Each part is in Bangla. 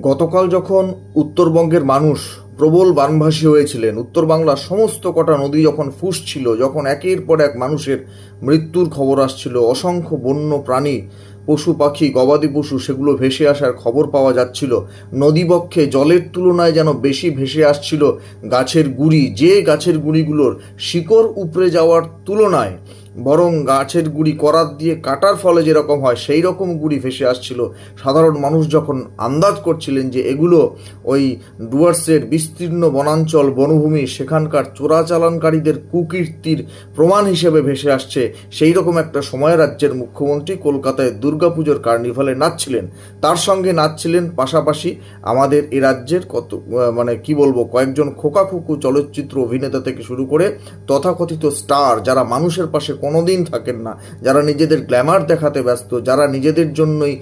গতকাল যখন উত্তরবঙ্গের মানুষ প্রবল বানভাসী হয়েছিলেন উত্তর বাংলার সমস্ত কটা নদী যখন ফুসছিল, যখন একের পর এক মানুষের মৃত্যুর খবর আসছিল, অসংখ্য বন্য প্রাণী, পশু পাখি, গবাদি পশু, সেগুলো ভেসে আসার খবর পাওয়া যাচ্ছিল। নদীবক্ষে জলের তুলনায় যেন বেশি ভেসে আসছিল গাছের গুড়ি। যে গাছের গুড়িগুলোর শিকড় উপড়ে যাওয়ার তুলনায় বরং গাছের গুড়ি করাত দিয়ে কাটার ফলে যেরকম হয় সেই রকম গুড়ি ভেসে আসছিল। সাধারণ মানুষ যখন আন্দাজ করছিলেন যে এগুলো ওই ডুয়ার্সের বিস্তীর্ণ বনাঞ্চল, বনভূমি, সেখানকার চোরাচালানকারীদের কুকীর্তির প্রমাণ হিসেবে ভেসে আসছে সেই রকম একটা সময় রাজ্যের মুখ্যমন্ত্রী কলকাতায় দুর্গাপুজোর কার্নিভালে নাচছিলেন। তার সঙ্গে নাচছিলেন পাশাপাশি আমাদের এ রাজ্যের কত মানে কি বলব, কয়েকজন খোকাখুকু চলচ্চিত্র অভিনেতা থেকে শুরু করে তথাকথিত স্টার যারা মানুষের পাশে কোনোদিন থাকেন না। যারা নিজেদের গ্ল্যামার দেখাতে ব্যস্ত, যারা নিজেদের জন্যই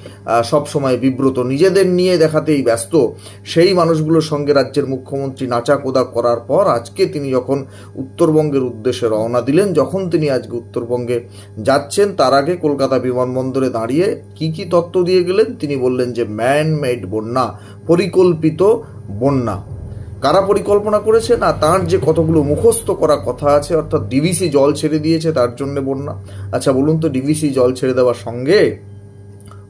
সব সময় বিব্রত, নিজেদের নিয়ে দেখাতেই ব্যস্ত, সেই মানুষগুলোর সঙ্গে রাজ্যের মুখ্যমন্ত্রী নাচাকোদা করার পর আজকে তিনি যখন উত্তরবঙ্গের উদ্দেশ্যে রওনা দিলেন, যখন তিনি আজকে উত্তরবঙ্গে যাচ্ছেন, তার আগে কলকাতা বিমানবন্দরে দাঁড়িয়ে কি কি তত্ত্ব দিয়ে গেলেন? তিনি বললেন যে ম্যান মেড বন্যা, পরিকল্পিত বন্যা। কারা পরিকল্পনা করেছে? না, তার যে কতগুলো মুখস্থ করা কথা আছে, অর্থাৎ ডিভিসি জল ছেড়ে দিয়েছে, তার জন্য বন্যা। আচ্ছা বলুন তো ডিভিসি জল ছেড়ে দেওয়ার সঙ্গে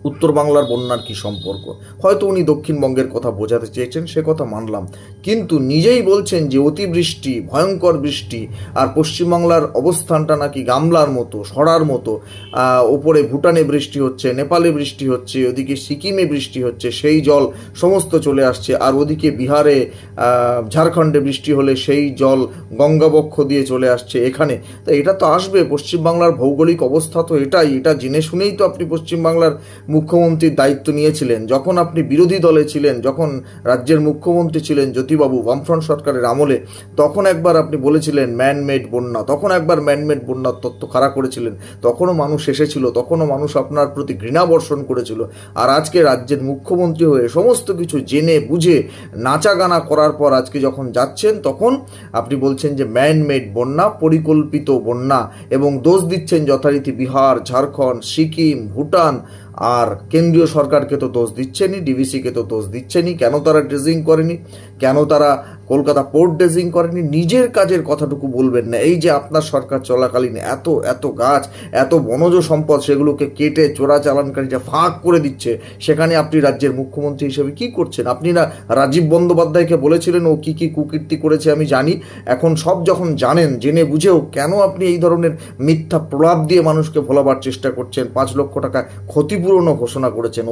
উত্তর বাংলার বন্যার কি সম্পর্ক? হয়তো উনি দক্ষিণবঙ্গের কথা বোঝাতে চেয়েছেন, সে কথা মানলাম। কিন্তু নিজেই বলছেন যে অতিবৃষ্টি, ভয়ঙ্কর বৃষ্টি আর পশ্চিমবাংলার অবস্থানটা নাকি গামলার মতো, সরার মতো। ওপরে ভুটানে বৃষ্টি হচ্ছে, নেপালে বৃষ্টি হচ্ছে, ওদিকে সিকিমে বৃষ্টি হচ্ছে, সেই জল সমস্ত চলে আসছে। আর ওদিকে বিহারে ঝাড়খণ্ডে বৃষ্টি হলে সেই জল গঙ্গাবক্ষ দিয়ে চলে আসছে এখানে। তা এটা তো আসবে, পশ্চিমবাংলার ভৌগোলিক অবস্থা তো এটাই। এটা জেনে শুনেই তো আপনি পশ্চিমবাংলার মুখ্যমন্ত্রীর দায়িত্ব নিয়েছিলেন, যখন আপনি বিরোধী দলে ছিলেন, যখন রাজ্যের মুখ্যমন্ত্রী ছিলেন জ্যোতিবাবু বামফ্রন্ট সরকারের আমলে, তখন একবার আপনি বলেছিলেন ম্যানমেড বন্যা, তখন একবার ম্যানমেড বন্যার তত্ত্ব খাড়া করেছিলেন, তখনও মানুষ এসেছিল, তখনও মানুষ আপনার প্রতি ঘৃণা বর্ষণ করেছিল। আর আজকে রাজ্যের মুখ্যমন্ত্রী হয়ে সমস্ত কিছু জেনে, বুঝে নাচা গানা করার পর আজকে যখন যাচ্ছেন, তখন আপনি বলছেন যে ম্যানমেড বন্যা, পরিকল্পিত বন্যা, এবং দোষ দিচ্ছেন যথারীতি বিহার, ঝাড়খণ্ড, সিকিম, ভুটান আর কেন্দ্রীয় সরকারকে তো দোষ দিচ্ছেনই ডিভিসিকে তো দোষ দিচ্ছেনই, কেন তারা ড্রেজিং করেনি, কেন তারা কলকাতা পোর্ট ড্রেজিং করেনি নিজের কাজের কথাটুকু বলবেন না। এই যে আপনার সরকার চলাকালীন এত এত গাছ, এত বনজ সম্পদ সেগুলোকে কেটে চোরাচালানকারীরা ফাঁক করে দিচ্ছে, সেখানে আপনি রাজ্যের মুখ্যমন্ত্রী হিসেবে কি করছেন? আপনি না রাজীব বন্দ্যোপাধ্যায়কে বলেছিলেন, ও কি কি কুকীর্তি করেছে আমি জানি। এখন সব যখন জানেন, জেনে বুঝেও কেন আপনি এই ধরনের মিথ্যা প্রলাপ দিয়ে মানুষকে ভোলাবার চেষ্টা করছেন? পাঁচ লক্ষ টাকা ক্ষতিপূরণও ঘোষণা করেছেন।